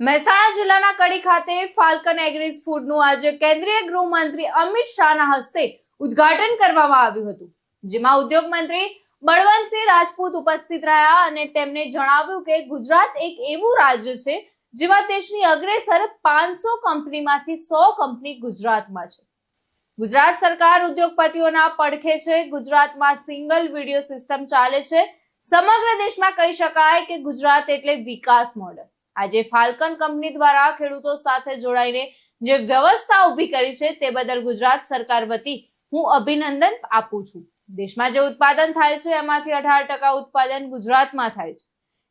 મહેસાણા જિલ્લાના કડી ખાતે ફાલ્કન એગ્રીઝ ફૂડનું આજે કેન્દ્રીય ગૃહમંત્રી અમિત શાહના હસ્તે ઉદ્ઘાટન કરવામાં આવ્યું હતું, જેમાં ઉદ્યોગ મંત્રી બળવંતસિંહ રાજપૂત ઉપસ્થિત રહ્યા અને તેમણે જણાવ્યું કે ગુજરાત એક એવું રાજ્ય છે જેમાં દેશની અગ્રેસર પાંચસો કંપનીમાંથી સો કંપની ગુજરાતમાં છે. ગુજરાત સરકાર ઉદ્યોગપતિઓના પડખે છે, ગુજરાતમાં સિંગલ વિડિયો સિસ્ટમ ચાલે છે. સમગ્ર દેશમાં કહી શકાય કે ગુજરાત એટલે વિકાસ મોડલ. આજે ફાલ્કન કંપની દ્વારા ખેડૂતો સાથે જોડાઈને જે વ્યવસ્થા ઊભી કરી છે તે બદલ ગુજરાત સરકાર વતી હું અભિનંદન આપું છું. દેશમાં જે ઉત્પાદન થાય છે એમાંથી અઢાર ટકા ઉત્પાદન ગુજરાતમાં થાય છે.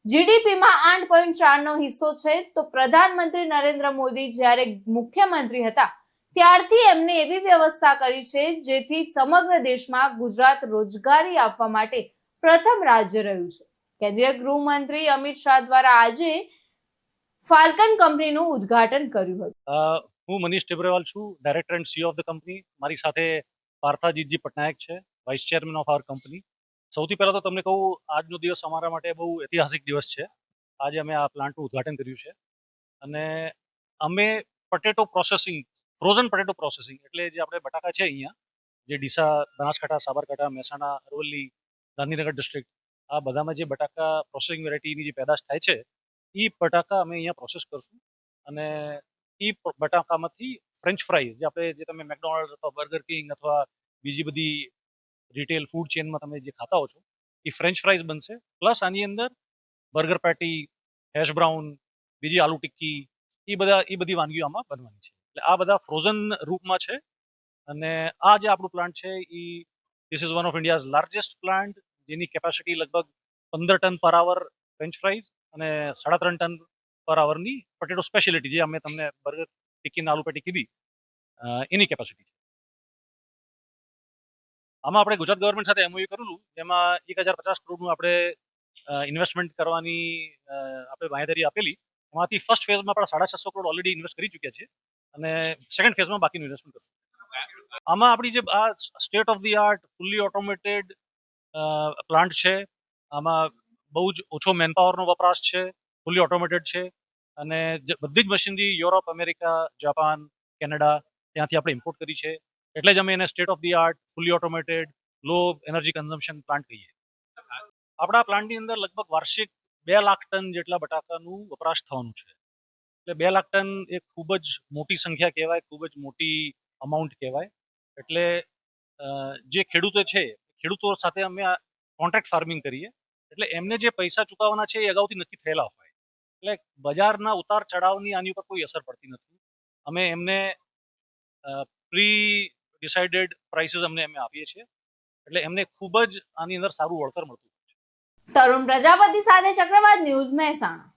જીડીપીમાં આઠ પોઈન્ટ ચારનો હિસ્સો છે તો પ્રધાનમંત્રી નરેન્દ્ર મોદી જ્યારે મુખ્યમંત્રી હતા ત્યારથી એમને એવી વ્યવસ્થા કરી છે જેથી સમગ્ર દેશમાં ગુજરાત રોજગારી આપવા માટે પ્રથમ રાજ્ય રહ્યું છે. કેન્દ્રીય ગૃહમંત્રી અમિત શાહ દ્વારા આજે ફાલ્કન કંપનીનું ઉદ્ઘાટન કર્યું હતું. હું મનીષ ટેબરેવાલ છું director and CEO of the company મારી સાથે પાર્થાજીતજી પટનાયક છે vice chairman of our company સૌથી પહેલાં તો તમને કહું, આજનો દિવસ અમારા માટે બહુ ઐતિહાસિક દિવસ છે. આજે અમે આ પ્લાન્ટનું ઉદ્ઘાટન કર્યું છે. અને અમે potato processing frozen potato processing એટલે જે આપણે બટાકા છે અહીંયા, જે ડીસા, બનાસકાંઠા, સાબરકાંઠા, મહેસાણા, અરવલ્લી, ગાંધીનગર ડિસ્ટ્રિક્ટ આ બધામાં જે બટાકા પ્રોસેસિંગ વેરાયટીની જે પેદાશ થાય છે એ બટાકા અમે અહીંયા પ્રોસેસ કરશું. અને એ બટાકામાંથી ફ્રેન્ચ ફ્રાઈઝ જે આપણે, જે તમે મેકડોનાલ્ડ અથવા બર્ગર કિંગ અથવા બીજી બધી રિટેલ ફૂડ ચેનમાં તમે જે ખાતા હો છો એ ફ્રેન્ચ ફ્રાઈઝ બનશે. પ્લસ આની અંદર બર્ગર પેટી હેશ બ્રાઉન બીજી આલુ ટિક્કી એ બધા એ બધી વાનગીઓ આમાં બનવાની છે. એટલે આ બધા ફ્રોઝન રૂપમાં છે. અને આ જે આપણું પ્લાન્ટ છે એ this is one of India's largest plant જેની કેપેસિટી લગભગ પંદર ટન પર આવર ફ્રેન્ચ ફ્રાઈઝ અને સાડા ત્રણ ટન પર આવરની પોટેટો સ્પેશિયાલિટી જે અમે તમને બર્ગર ટિક્કી આલુ પેટી કીધી એની કેપેસિટી છે. આમાં આપણે ગુજરાત ગવર્મેન્ટ સાથે એમઓયુ કરેલું, જેમાં એક હજાર પચાસ કરોડનું આપણે ઇન્વેસ્ટમેન્ટ કરવાની આપણે બાંહેધરી આપેલી. એમાંથી ફર્સ્ટ ફેઝમાં આપણે સાડા છસો કરોડ ઓલરેડી ઇન્વેસ્ટ કરી ચૂક્યા છે અને સેકન્ડ ફેઝમાં બાકીનું ઇન્વેસ્ટમેન્ટ કરશું આમાં આપણી જે આ state of the art fully automated plant છે, આમાં બહુ જ ઓછો મેનપાવરનો વપરાશ છે ફૂલી ઓટોમેટેડ છે અને બધી જ machinery Europe, America, Japan, Canada ત્યાંથી આપણે ઇમ્પોર્ટ કરી છે. એટલે જ અમે એને state of the art fully automated low energy consumption plant કહીએ. આપણા પ્લાન્ટની અંદર લગભગ વાર્ષિક બે લાખ ટન જેટલા બટાકાનું વપરાશ થવાનું છે. એટલે બે લાખ ટન એ ખૂબ જ મોટી સંખ્યા કહેવાય, ખૂબ જ મોટી અમાઉન્ટ કહેવાય. એટલે જે ખેડૂતો છે, ખેડૂતો સાથે અમે કોન્ટ્રાક્ટ ફાર્મિંગ કરીએ. એટલે એમને જે પૈસા ચૂકવવાના છે એ અગાઉથી નક્કી થયેલા હોય. એટલે બજારના ઉતાર ચઢાવની આની ઉપર કોઈ અસર પડતી નથી. અમે એમને પ્રી ડિસાઇડેડ પ્રાઇસીસ અમને અમે આપીએ છીએ. એટલે એમને ખૂબ જ આની અંદર સારું વળતર મળતું છે. તરુણ પ્રજાપતિ સાથે ચક્રવાત ન્યૂઝ મહેસાણા.